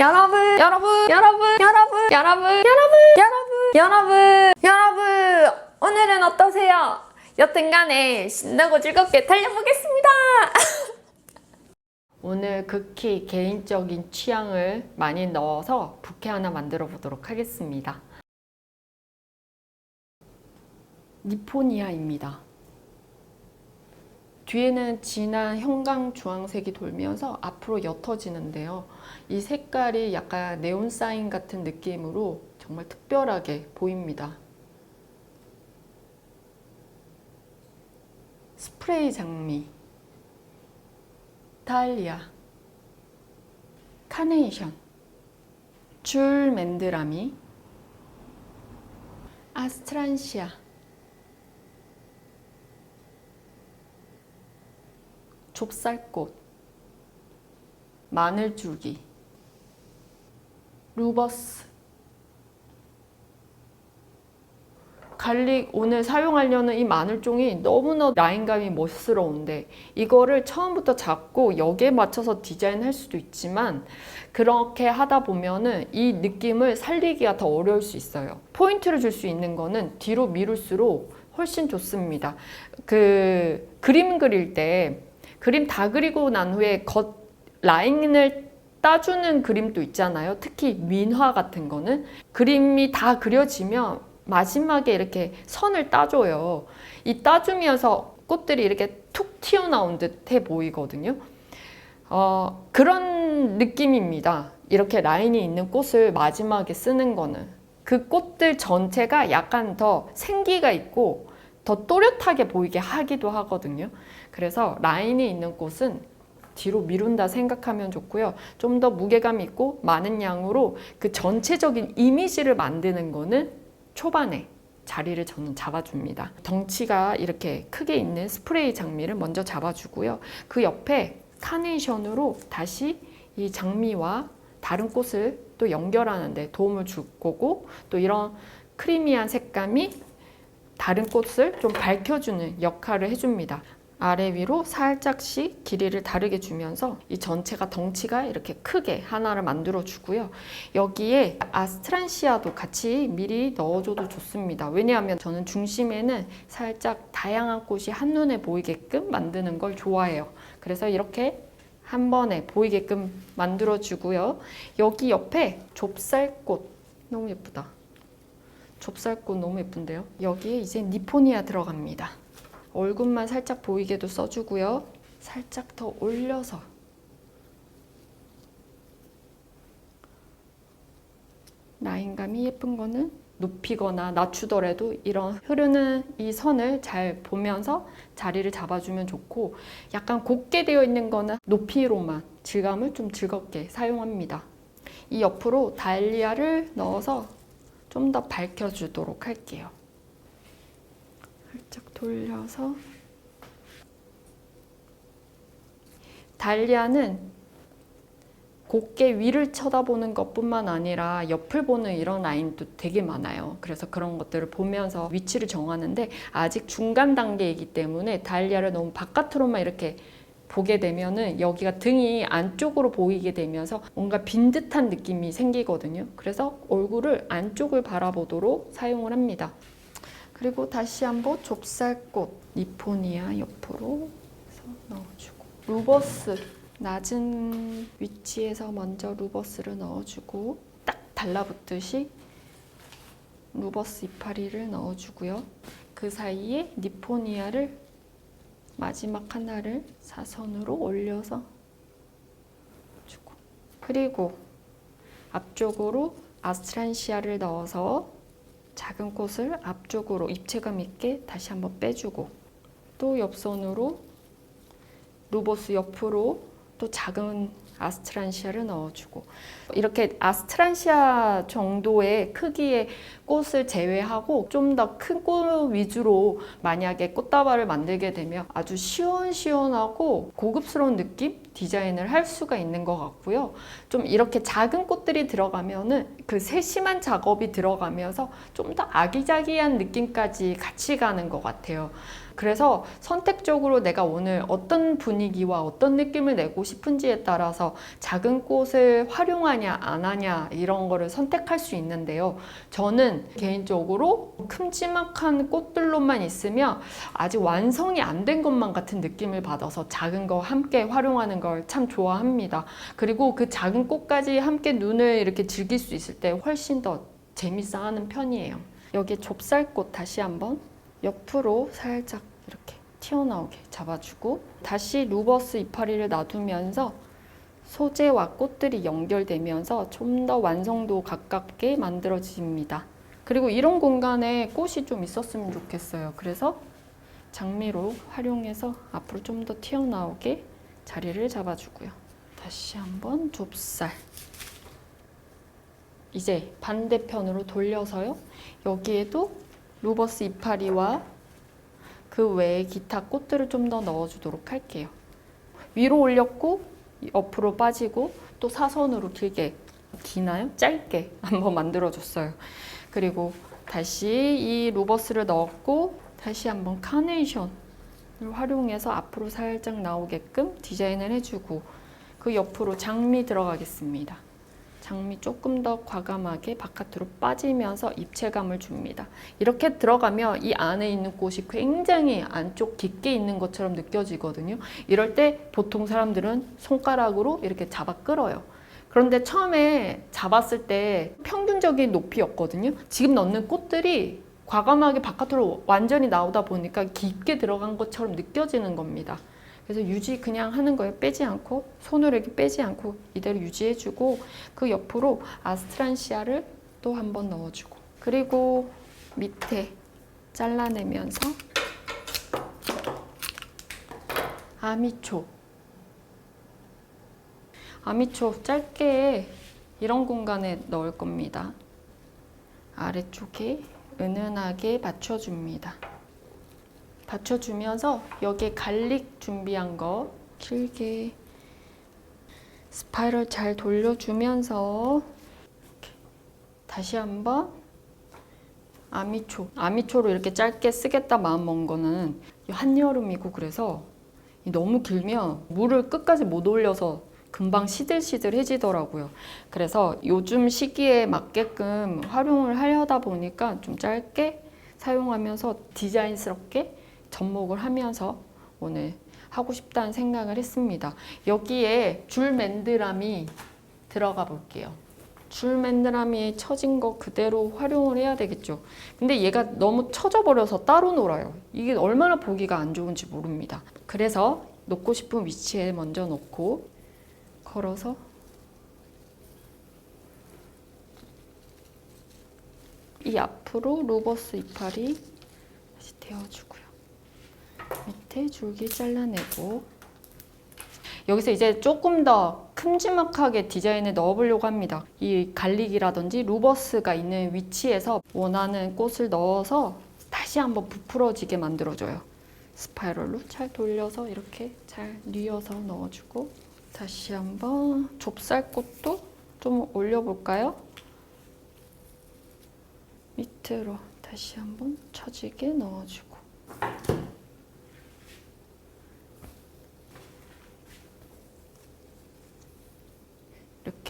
여러분, 여러분, 여러분, 여러분, 여러분, 여러분, 여러분, 여러분, 여러분, 오늘은 어떠세요? 여튼간에 신나고 즐겁게 달려보겠습니다. 오늘 극히 개인적인 취향을 많이 넣어서 부케 하나 만들어 보도록 하겠습니다. 니포니아입니다. 뒤에는 진한 형광 주황색이 돌면서 앞으로 옅어지는데요. 이 색깔이 약간 네온 사인 같은 느낌으로 정말 특별하게 보입니다. 스프레이 장미, 달리아, 카네이션, 줄 맨드라미, 아스트란시아, 좁쌀꽃, 마늘줄기, 루버스, 갈릭 오늘 사용하려는 이 마늘종이 너무나 라인감이 멋스러운데 이거를 처음부터 잡고 여기에 맞춰서 디자인할 수도 있지만 그렇게 하다 보면은 이 느낌을 살리기가 더 어려울 수 있어요. 포인트를 줄 수 있는 거는 뒤로 미룰수록 훨씬 좋습니다. 그 그림 그릴 때 그림 다 그리고 난 후에 겉 라인을 따주는 그림도 있잖아요. 특히 민화 같은 거는 그림이 다 그려지면 마지막에 이렇게 선을 따줘요. 이 따주면서 꽃들이 이렇게 툭 튀어나온 듯해 보이거든요. 어, 그런 느낌입니다. 이렇게 라인이 있는 꽃을 마지막에 쓰는 거는. 그 꽃들 전체가 약간 더 생기가 있고 더 또렷하게 보이게 하기도 하거든요. 그래서 라인이 있는 꽃은 뒤로 미룬다 생각하면 좋고요. 좀 더 무게감 있고 많은 양으로 그 전체적인 이미지를 만드는 거는 초반에 자리를 저는 잡아줍니다. 덩치가 이렇게 크게 있는 스프레이 장미를 먼저 잡아주고요. 그 옆에 카네이션으로 다시 이 장미와 다른 꽃을 또 연결하는 데 도움을 줄 거고 또 이런 크리미한 색감이 다른 꽃을 좀 밝혀주는 역할을 해줍니다. 아래 위로 살짝씩 길이를 다르게 주면서 이 전체가 덩치가 이렇게 크게 하나를 만들어 주고요. 여기에 아스트란시아도 같이 미리 넣어줘도 좋습니다. 왜냐하면 저는 중심에는 살짝 다양한 꽃이 한눈에 보이게끔 만드는 걸 좋아해요. 그래서 이렇게 한 번에 보이게끔 만들어 주고요. 여기 옆에 좁쌀꽃 너무 예쁘다. 좁쌀꽃 너무 예쁜데요. 여기에 이제 니포니아 들어갑니다. 얼굴만 살짝 보이게도 써주고요. 살짝 더 올려서 라인감이 예쁜 거는 높이거나 낮추더라도 이런 흐르는 이 선을 잘 보면서 자리를 잡아주면 좋고 약간 곱게 되어 있는 거는 높이로만 질감을 좀 즐겁게 사용합니다. 이 옆으로 달리아를 넣어서 좀 더 밝혀주도록 할게요. 살짝 돌려서 달리아는 곱게 위를 쳐다보는 것뿐만 아니라 옆을 보는 이런 라인도 되게 많아요. 그래서 그런 것들을 보면서 위치를 정하는데 아직 중간 단계이기 때문에 달리아를 너무 바깥으로만 이렇게 보게 되면은 여기가 등이 안쪽으로 보이게 되면서 뭔가 빈 듯한 느낌이 생기거든요. 그래서 얼굴을 안쪽을 바라보도록 사용을 합니다. 그리고 다시 한번 좁쌀꽃 니포니아 옆으로 넣어주고 루버스 낮은 위치에서 먼저 루버스를 넣어주고 딱 달라붙듯이 루버스 이파리를 넣어주고요. 그 사이에 니포니아를 마지막 하나를 사선으로 올려서 주고. 그리고 앞쪽으로 아스트란시아를 넣어서 작은 꽃을 앞쪽으로 입체감 있게 다시 한번 빼주고 또 옆선으로 루버스 옆으로 또 작은 아스트란시아를 넣어주고 이렇게 아스트란시아 정도의 크기의 꽃을 제외하고 좀 더 큰 꽃 위주로 만약에 꽃다발을 만들게 되면 아주 시원시원하고 고급스러운 느낌? 디자인을 할 수가 있는 것 같고요. 좀 이렇게 작은 꽃들이 들어가면은 그 세심한 작업이 들어가면서 좀 더 아기자기한 느낌까지 같이 가는 것 같아요. 그래서 선택적으로 내가 오늘 어떤 분위기와 어떤 느낌을 내고 싶은지에 따라서 작은 꽃을 활용하냐 안 하냐 이런 거를 선택할 수 있는데요. 저는 개인적으로 큼지막한 꽃들로만 있으면 아직 완성이 안 된 것만 같은 느낌을 받아서 작은 거 함께 활용하는 걸 참 좋아합니다. 그리고 그 작은 꽃까지 함께 눈을 이렇게 즐길 수 있을 때 훨씬 더 재밌어 하는 편이에요. 여기 좁쌀꽃 다시 한번 옆으로 살짝 이렇게 튀어나오게 잡아주고 다시 루버스 이파리를 놔두면서 소재와 꽃들이 연결되면서 좀 더 완성도 가깝게 만들어집니다. 그리고 이런 공간에 꽃이 좀 있었으면 좋겠어요. 그래서 장미로 활용해서 앞으로 좀 더 튀어나오게 자리를 잡아주고요. 다시 한번 좁쌀. 이제 반대편으로 돌려서요. 여기에도 루버스 이파리와 그 외에 기타 꽃들을 좀 더 넣어주도록 할게요. 위로 올렸고 옆으로 빠지고 또 사선으로 길게 기나요? 짧게 한번 만들어줬어요. 그리고 다시 이 루버스를 넣었고 다시 한번 카네이션을 활용해서 앞으로 살짝 나오게끔 디자인을 해주고 그 옆으로 장미 들어가겠습니다. 장미 조금 더 과감하게 바깥으로 빠지면서 입체감을 줍니다. 이렇게 들어가면 이 안에 있는 꽃이 굉장히 안쪽 깊게 있는 것처럼 느껴지거든요. 이럴 때 보통 사람들은 손가락으로 이렇게 잡아 끌어요. 그런데 처음에 잡았을 때 평균적인 높이였거든요. 지금 넣는 꽃들이 과감하게 바깥으로 완전히 나오다 보니까 깊게 들어간 것처럼 느껴지는 겁니다. 그래서 유지 그냥 하는 거예요. 빼지 않고 손으로 이렇게 빼지 않고 이대로 유지해주고 그 옆으로 아스트란시아를 또 한 번 넣어주고 그리고 밑에 잘라내면서 아미초 아미초 짧게 이런 공간에 넣을 겁니다. 아래쪽에 은은하게 받쳐줍니다. 받쳐주면서 여기에 갈릭 준비한 거 길게 스파이럴 잘 돌려주면서 다시 한번 아미초 아미초로 이렇게 짧게 쓰겠다 마음 먹은 거는 한여름이고 그래서 너무 길면 물을 끝까지 못 올려서 금방 시들시들해지더라고요. 그래서 요즘 시기에 맞게끔 활용을 하려다 보니까 좀 짧게 사용하면서 디자인스럽게 접목을 하면서 오늘 하고 싶다는 생각을 했습니다. 여기에 줄 맨드람이 들어가 볼게요. 줄 맨드람이 처진 거 그대로 활용을 해야 되겠죠. 근데 얘가 너무 처져 버려서 따로 놀아요. 이게 얼마나 보기가 안 좋은지 모릅니다. 그래서 놓고 싶은 위치에 먼저 놓고 걸어서 이 앞으로 루버스 이파리 다시 대어주고요. 밑에 줄기 잘라내고 여기서 이제 조금 더 큼지막하게 디자인을 넣어보려고 합니다. 이 갈릭이라든지 루버스가 있는 위치에서 원하는 꽃을 넣어서 다시 한번 부풀어지게 만들어줘요. 스파이럴로 잘 돌려서 이렇게 잘 뉘어서 넣어주고 다시 한번 좁쌀꽃도 좀 올려볼까요? 밑으로 다시 한번 처지게 넣어주고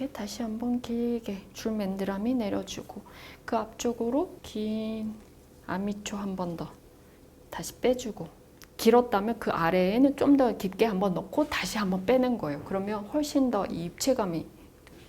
이렇게 다시 한번 길게 줄 맨드람이 내려주고 그 앞쪽으로 긴 아미초 한 번 더 다시 빼주고 길었다면 그 아래에는 좀 더 깊게 한번 넣고 다시 한번 빼는 거예요. 그러면 훨씬 더 이 입체감이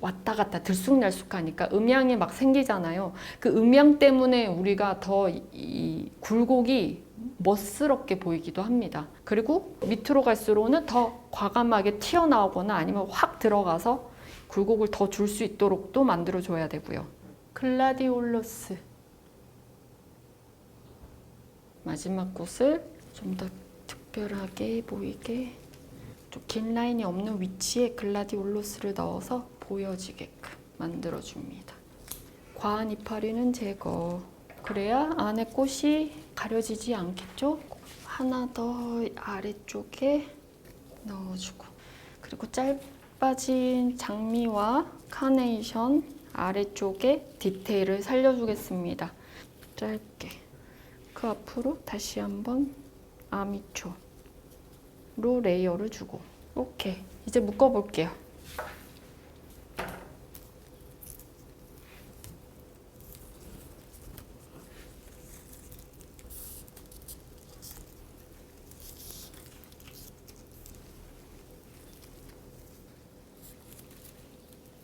왔다 갔다 들쑥날쑥하니까 음양이 막 생기잖아요. 그 음양 때문에 우리가 더 이 굴곡이 멋스럽게 보이기도 합니다. 그리고 밑으로 갈수록은 더 과감하게 튀어나오거나 아니면 확 들어가서 굴곡을 더 줄 수 있도록도 만들어줘야 되고요. 글라디올로스 마지막 꽃을 좀 더 특별하게 보이게 좀 긴 라인이 없는 위치에 글라디올로스를 넣어서 보여지게끔 만들어줍니다. 과한 이파리는 제거. 그래야 안에 꽃이 가려지지 않겠죠? 하나 더 아래쪽에 넣어주고 그리고 짧 아진 장미와 카네이션 아래쪽에 디테일을 살려주겠습니다. 짧게. 그 앞으로 다시 한번 아미초로 레이어를 주고. 오케이. 이제 묶어볼게요.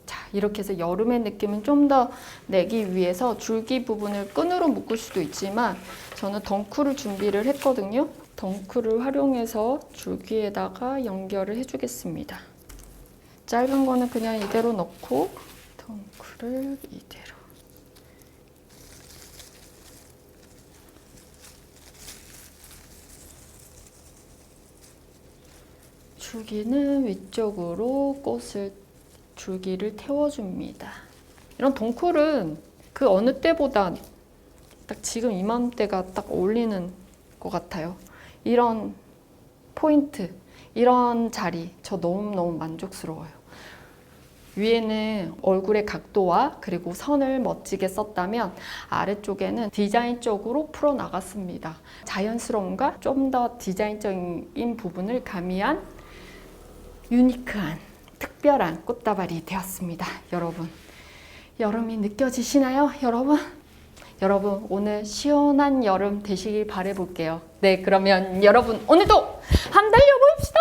자, 이렇게 해서 여름의 느낌은 좀 더 내기 위해서 줄기 부분을 끈으로 묶을 수도 있지만 저는 덩쿨을 준비를 했거든요. 덩쿨을 활용해서 줄기에다가 연결을 해주겠습니다. 짧은 거는 그냥 이대로 넣고 덩쿨을 이대로. 줄기는 위쪽으로 꽃을 줄기를 태워줍니다. 이런 덩쿨은 그 어느 때보다 딱 지금 이맘때가 딱 어울리는 것 같아요. 이런 포인트, 이런 자리 저 너무너무 만족스러워요. 위에는 얼굴의 각도와 그리고 선을 멋지게 썼다면 아래쪽에는 디자인적으로 풀어나갔습니다. 자연스러움과 좀 더 디자인적인 부분을 가미한 유니크한 특별한 꽃다발이 되었습니다. 여러분. 여름이 느껴지시나요? 여러분? 여러분, 오늘 시원한 여름 되시길 바래볼게요. 네, 그러면 여러분, 오늘도 함 달려봅시다!